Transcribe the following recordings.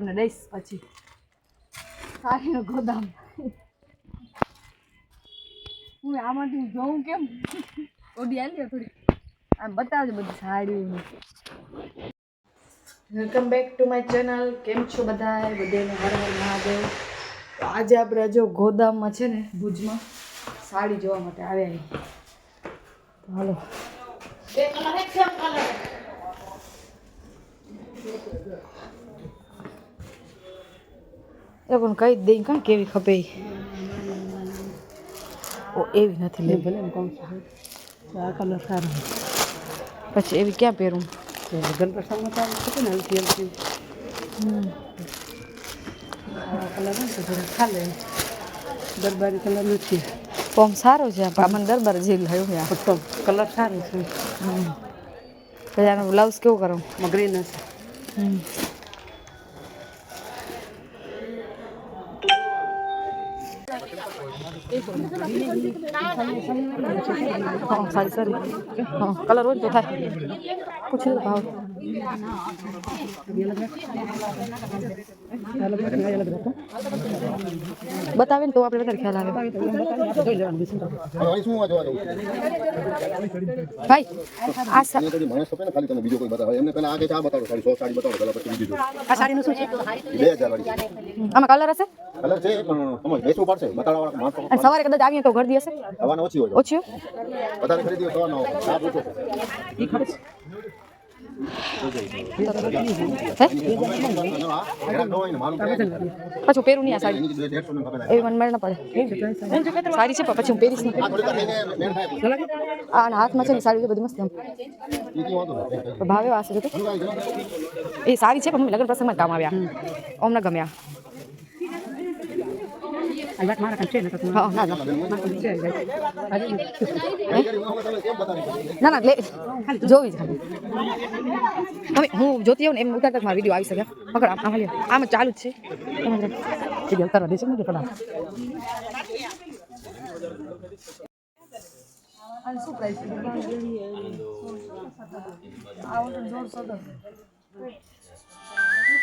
અને દઈશ પછી. સાડીનો ગોદામ. હું આમાંથી જોઉં કેમ? ઓડી આવી થોડી. આમ બતાવજો બધી સાડીઓ welcome back to my channel કેમ છો બધા બધાને હર હર મહાદેવ. તો આજે આપણે જો ગોદામમાં છે ને ભુજમાં સાડી જોવા માટે આવ્યા છીએ. તો હાલો. એ પણ કહી જ દઈ કાં કેવી ખપે? ઓ એવી નથી લે ભલે ને કહું છું આ કલર સારો પછી એવી ક્યાં પહેરું? લગ્ન પ્રસંગમાં આમ છે ને હલકી હલકી. કલર હોય તો ખાલે દરબારી કલર નથી. ફોર્મ સારો છે મને દરબાર જે લાગ્યું છે કલર સારો છે. પછી આનો બ્લાઉઝ કેવું કરો? મગરી નથી હા સારી સારી હા કલર હોય તો થાય પૂછી ભાવ બતાવે ને તો આપણે વધારે ખ્યાલ આવે. ભાઈ આ ને સાડી બતાવો સાડીનું શું છે? આમાં કલર હશે? સવારે કદાચ આવીએ તો ગરદી હશે? ઓછી ઓછી પૂછો પહેરું નહીં આ સાડી. એવી મને મેળ ન પડે. સારી છે પછી હું પહેરીશ નહીં. આ હાથમાં છે ને સાડી બધી મસ્ત ભાવે વાસે? એ સારી છે પણ લગ્ન પ્રસંગમાં કામ આવ્યા. અમને ગમ્યા. ને ના ના? ના લે જોવી જ તમે હું જોતી આવું ને એમ ઉતારતા મારા વીડિયો આવી શકે પકડ આમ આમ. આમ ચાલુ જ છે તમે ઉતારવા દેશે ને પેલા શું પ્રાઇસ આ ઓર્ડર દોઢસો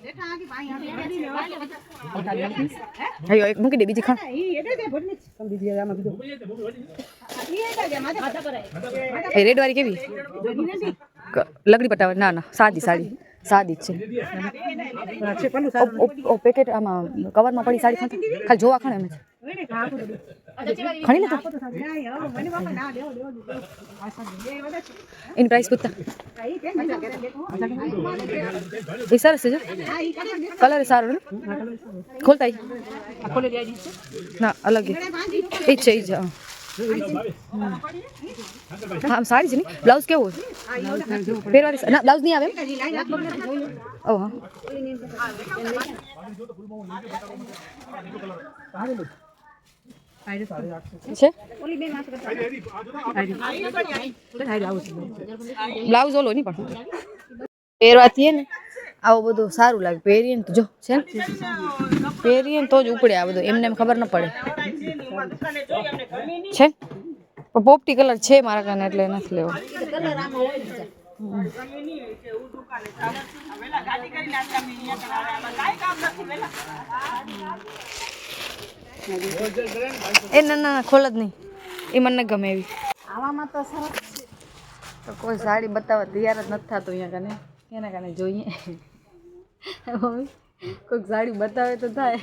આનો. એક મૂકી દે બીજી આમાં એ રેડ વાળી કેવી? લગડી પટાવા ના ના સાદી સાડી સાદી જ છે. પેકેટ આમાં કવરમાં પડી સાડી ખાતી ખાલી જોવા ખાણે એમ જ. ખણી લેતો તું એની પ્રાઇસ પૂછતા. એ સરસ છે કલર સારો ને? ખોલતા? ના અલગ એ. છે એ જ હા. સારી છે ને? બ્લાઉઝ કેવો છે? પહેરવાની ના બ્લાઉઝ નહીં આવે ઓ હા. છે બ્લાઉઝ ઓલો નહીં પણ. પહેરવાથી હે ને આવું બધું સારું લાગે. પહેરીએ ને તો જો, છે ને? પહેરીએ ને તો જ ઉપડે આ બધું. એમને એમ ખબર ન પડે. છે પોપટી કલર છે મારા કાને એટલે નથી લેવો. એ, ના ના ખોલ જ નહીં. એ મને ગમે એવી. આવામાં તો સરસ તો કોઈ સાડી બતાવવા તૈયાર જ નથી થતું અહીંયા કને. એના કારણે જોઈએ. મમ્મી કોઈક સાડી બતાવે તો થાય.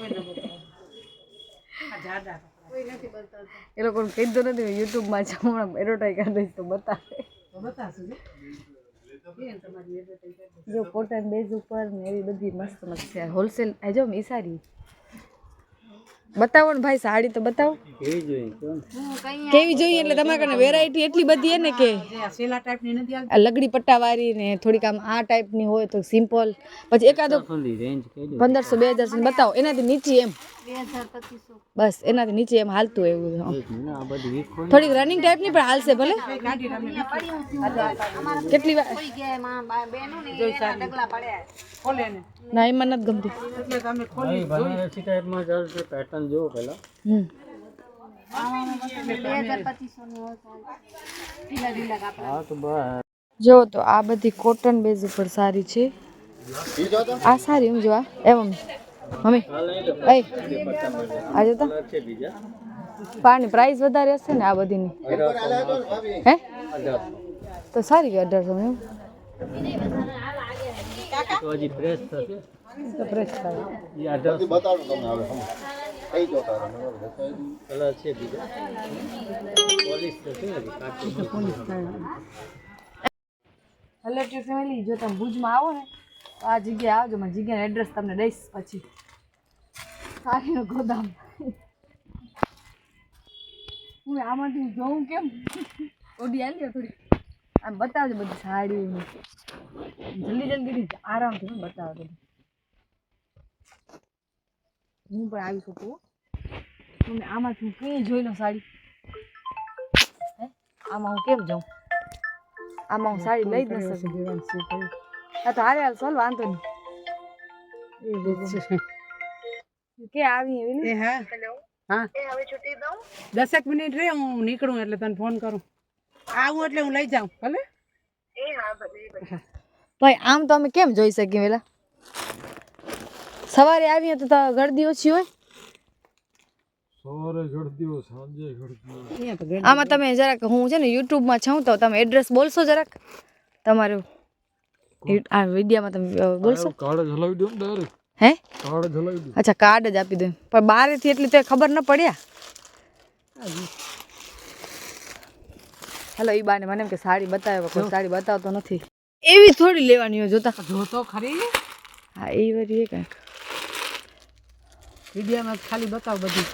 એ લોકોને કીધું નથી યુટ્યુબમાં છે હમણાં એડવર્ટાઈઝ કરી દઈશ તો બતાવે. જો કોટન બેઝ ઉપર ને એવી બધી મસ્ત મસ્ત છે. હોલસેલ આ જો ઈ સારી બતાવો ને ભાઈ સાડી તો બતાવો. કેવી જોઈએ એટલે તમારા કને વેરાયટી એટલી બધી હે ને કે? આ ટાઈપની નથી આવતી. આ લગડી પટ્ટાવાળી ને થોડીક આમ આ ટાઈપની હોય તો સિમ્પલ પછી એકાદો પંદરસો બે હજાર સુધી બતાવો. એનાથી નીચી એમ. બસ એનાથી નીચે એમ હાલતું એવું થોડીક રનિંગ ટાઈપની પણ હાલશે ભલે. કેટલી વાર? ના. એમાં નથી ગમતી. પેટર્ન જુઓ પેલા તો જો તો આ બધી કોટન બેઝ ઉપર સારી છે. ઈ જો તો. આ સારી એમ જો આ. એ મમ્મી. એ આ જો તો પાણી પ્રાઇસ વધારે હશે ને આ બધીની. હે? તો સારી કે અઢારસો એમ. હજી પ્રેસ થશે? પ્રેસ થાય. એ બતાડું તમને હવે હમ. કઈ જો તારા? નંબર બતાવી દઉં. કલર છે બીજા. પોલિશ થશે ને હજી કાચું હેલો ટુ ફેમિલી જો તમે ભુજમાં આવો ને આ જગ્યાએ આવજો મને જગ્યાનું એડ્રેસ તમને દઈશ પછી. સારીનું ગોદામ. હું આમાંથી જોઉં કેમ? ઓડી આવી થોડી. આમ બતાવજો બધી સાડી જલ્દી જલ્દી આરામથી મને બતાવો બધું હું પણ આવી શકું. તમે આમાંથી હું કઈ જોઈ લઉં સાડી. હે? આમાં હું કેમ જાઉં? આમાં હું સાડી લઈ જ ન શકું. હા તો હારે હાલ ચાલ વાંધો નહીં. કે આવી એવી ને? હા. હા. દઉં? દસેક મિનિટ રે હું નીકળું એટલે તને ફોન કરું. આવું એટલે હું લઈ જાઉં ભલે? ભાઈ આમ તો અમે કેમ જોઈ શકીએ પેલા સવારે આવીએ તો તો ગળદી ઓછી હોય. આમાં તમે જરાક હું છે ને યુટ્યુબમાં છું તો તમે એડ્રેસ બોલશો જરાક? તમારું આ વિડીયામાં તમે બોલશો? કાર્ડ હલાવી દો ડાયરેક્ટ. હે? કાર્ડ હલાવી દો. અચ્છા કાર્ડ જ આપી દો પણ બારેથી એટલી તો ખબર ન પડ્યા? હેલો ઈ બાને મને એમ કે સાડી બતાવ્યો કોઈ સાડી બતાવતો નથી. એવી થોડી લેવાની હોય જોતા. જોતો ખરી? હા એ વરી એ કંઈક વિડીયોમાં ખાલી બતાવ બધી.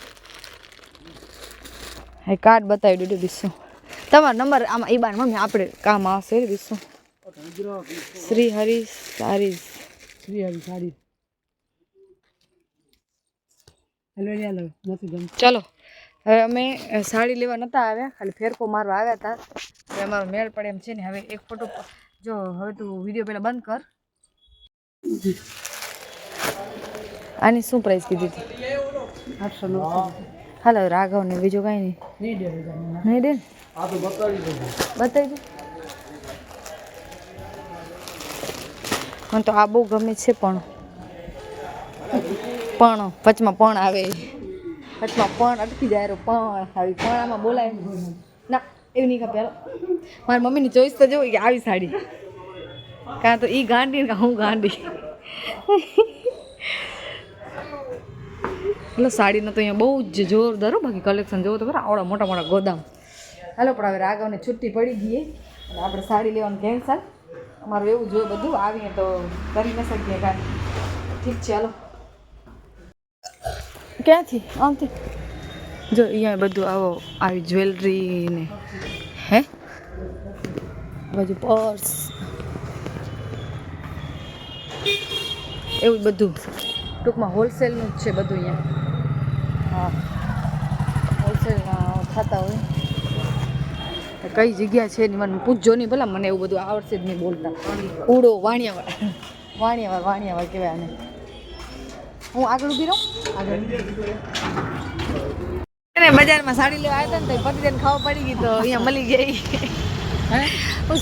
હા કાર્ડ બતાવી દીધું બીસું તમારો નંબર આમાં ઈ બાને મમ્મી આપણે કામ આવશે બીસું શ્રી હરિ સારી. શ્રી હરિ સારી ચલો. હવે અમે સાડી લેવા નતા આવ્યા ખાલી ફેરકો મારવા આવ્યા હતા. હવે અમારો મેળ પડે એમ છે ને. હવે એક ફોટો જો હવે તું વીડિયો પહેલાં બંધ કર. આની શું પ્રાઇસ કીધી હતી? આઠસો હાલો રાઘવ ને બીજું કાંઈ નહીં. નહીં દે નહીં દે બતાવી દો બતાવી દે મને તો આ બહુ ગમે છે પણ. પણ, વચમાં પણ આવે. વચમાં પણ અટકી જાય પણ આવી. પણ આમાં બોલાય ના, એવું નહીં ખપે મારી મમ્મીની ચોઈસ તો જોઈ કે આવી સાડી. કાં તો ઈ ગાંડી ને હું ગાંડી. એટલે સાડીનો તો અહીંયા બહુ જ જોરદાર બાકી કલેક્શન જોવો તો ખરા, આવડા મોટા મોટા ગોદામ. હાલો, પણ હવે રાઘવને છુટ્ટી પડી ગઈ આપણે સાડી લેવાનું કેન્સલ અમારું એવું જોઈએ બધું આવીએ તો કરી ન શકીએ કાંઈ. ઠીક છે હાલો. ક્યાંથી? આમથી. જો અહીંયા બધું આવો આવી જ્વેલરી ને હે? બાજુ પર્સ. એવું બધું. ટૂંકમાં હોલસેલનું જ છે બધું અહીંયા. હા. હોલસેલમાં થતા હોય. કઈ જગ્યા છે ને મને પૂછજો નહીં ભલા, મને એવું બધું આવડશે જ નહીં બોલતા. ઉડો વાણિયાવાડ. વાણિયાવાડ વાણિયાવાડ કહેવાય આને. હું આગળ ઊભી રહું? આગળ. બજારમાં સાડી લેવા આવ્યા હતા ને તો પતિદેવને ખાવા પડી ગઈ તો અહીંયા મળી ગઈ. હે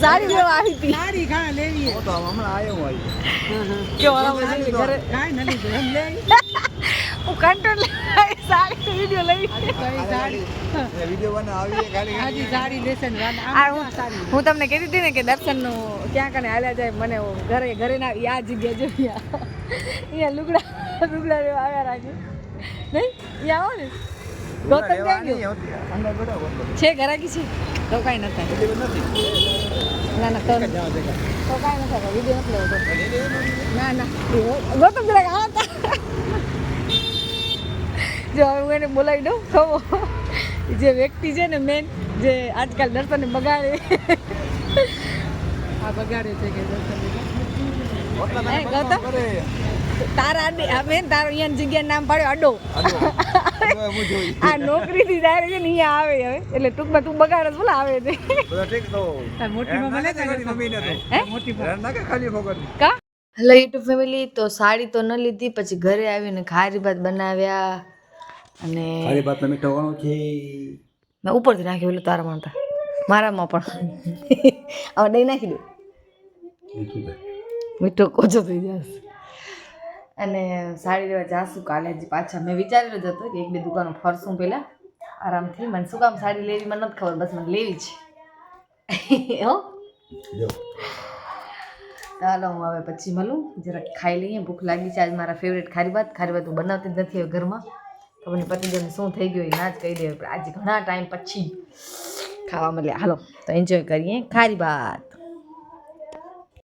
સારી લેવા આવી હતી. સારી ઘા લેવી તો હમણાં આવ્યો હોય. કે ઓલા પછી ઘરે. કાંઈ નથી લીધું. લે. હું કંટ્રોલ વીડિયો લઈ. કઈ સાડી વીડિયો બના આવી ખાલી હાજી સાડી લેશે ને વાલા. હું તમને કહેતી હતી ને કે દર્શનનું ક્યાં કને હાલ્યા જાય મને ઘરે ઘરે ના આ જગ્યા જોઈએ અહીંયા લુગડા લુગડા આવ્યા રાખી. નહીં? અહીંયા આવો ને. ગૌતમ ક્યાં ગયો છે ઘરાકી છે? તો કાંઈ નથી. ના ના તો તો કાંઈ ન વીડિયો નથી લેવો ના ના ગૌતમ જરાક આ જો હવે હું એને બોલાવી દઉં ખવો જે વ્યક્તિ છે ને મેન જે આજકાલ દર્શનને બગાડે. આ બગાડે છે કે દર્શન ગૌતમ? તારા અડે હવે તારો અહીંયા જગ્યા નામ પાડ્યો અડો. આ નોકરીથી જાય છે ને અહીંયા આવે હવે. એટલે ટૂંકમાં તું બગાડ બોલા આવે છે. તાર મોટી માં મળે કે હે? મોટી માં કા? હેલો યુટ્યુબ ફેમિલી તો સાડી તો ન લીધી પછી ઘરે આવીને ખારી ભાત બનાવ્યા અને ખારી ભાત તમે ઘણો છે. મેં ઉપરથી નાખ્યું એટલે તારા માનતા મારામાં પણ. હવે દહીં નાખી દઉં. મીઠો કોચો થઈ જશે. અને સાડી લેવા જાશું કાલે હજી પાછા. મેં વિચારેલો જ હતો કે એક બે દુકાનો ફરશું પહેલાં. આરામથી. મને શું કામ સાડી લેવી મને નથી ખબર. બસ મને લેવી છે હો? ચાલો હું હવે પછી મળું. જરાક ખાઈ લઈએ. ભૂખ લાગી છે. આજ મારા ફેવરેટ ખારી ભાત. ખારી ભાત હું બનાવતી જ નથી હવે ઘરમાં. તો મને પતિદેવને શું થઈ ગયું એ ના જ કહી દે. આજે ઘણા ટાઈમ પછી ખાવા મળ્યા. હાલો તો એન્જોય કરીએ. ખારી ભાત.